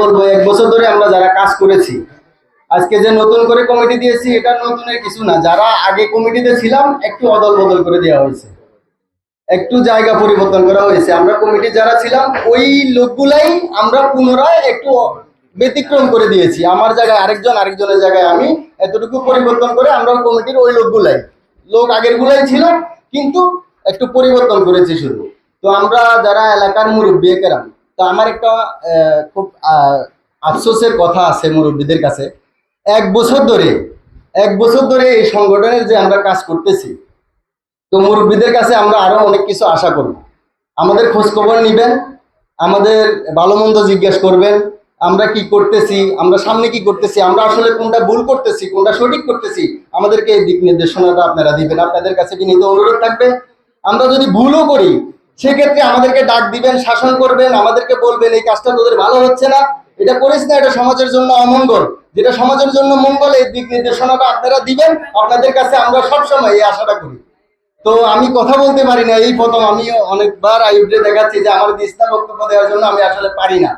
বলব এক বছর ধরে আমরা যারা কাজ করেছি, আজকে যে নতুন করে কমিটি দিয়েছি, এটা নতুনের কিছু না। যারা আগে কমিটিতে ছিলাম, একটু অদল বদল করে দেওয়া হয়েছে। একটু জায়গা পরিবর্তন করা হয়েছে। আমরা কমিটি যারা ছিলাম, ওই লোকগুলাই আমরা পুনরায় একটু ব্যতিক্রম করে দিয়েছি। আমার জায়গায় আরেকজন, আরেকজনের জায়গায় আমি এতটুকু পরিবর্তন করে আমরা কমিটির ওই লোকগুলাই। লোক আগের গুলাই ছিল, কিন্তু একটু পরিবর্তন করেছি শুধু। তো আমরা যারা এলাকার মুরব্বী একেরাম তো আমার একটা খুব আফসোসের কথা আছে মুরব্বীদের কাছে। এক বছর ধরে, এক বছর ধরে এই সংগঠনের যে আমরা কাজ করতেছি, তো মুরব্বীদের কাছে আমরা আরও অনেক কিছু আশা করব। আমাদের খোঁজ খবর নিবেন, আমাদের ভালো মন্দ জিজ্ঞেস করবেন, আমরা কি করতেছি, আমরা সামনে কি করতেছি, আমরা আসলে কোনটা ভুল করতেছি, কোনটা সঠিক করতেছি, আমাদেরকে এই দিক নির্দেশনাটা আপনারা দিবেন। আপনাদের কাছে বিনীত অনুরোধ থাকবে। আমরা যদি ভুলও করি সেক্ষেত্রে আমাদেরকে ডাক দিবেন, শাসন করবেন, আমাদেরকে বলবেন, এই কাজটা তোদের ভালো হচ্ছে না। এটা করিস না, এটা সমাজের জন্য অমঙ্গল। যেটা সমাজের জন্য মঙ্গল, এই দিক নির্দেশনাটা আপনারা দিবেন। আপনাদের কাছে আমরা সবসময় এই আশাটা করি। তো আমি কথা বলতে পারি না, এই প্রথম আমি অনেকবার আইউডে দেখাচ্ছি যে আমার দিস্তা বক্তব্য দেওয়ার জন্য আমি আসলে পারি না।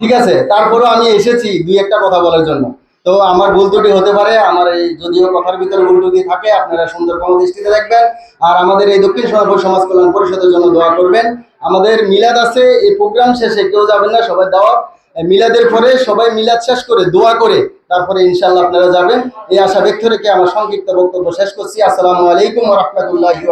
ঠিক আছে? তারপরেও আমি এসেছি দুই একটা কথা বলার জন্য। তো আমার ভুল ত্রুটি হতে পারে, আমার এই যদিও কথার ভিতরে ভুল ত্রুটি থাকে, আপনারা সুন্দর কোনো দৃষ্টিতে দেখবেন। আর আমাদের এই দক্ষিণ সোনাপুর সমাজ কল্যাণ পরিষদের জন্য দোয়া করবেন। আমাদের মিলাদ আছে, এই প্রোগ্রাম শেষে কেউ যাবেন না, সবাই দাওয়া মিলাদের পরে সবাই মিলাদ শেষ করে দোয়া করে, তারপরে ইনশাল্লাহ আপনারা যাবেন। এই আশা ব্যক্ত রেখে আমার সংক্ষিপ্ত বক্তব্য শেষ করছি। আসসালামু আলাইকুম রহমতুল্লাহি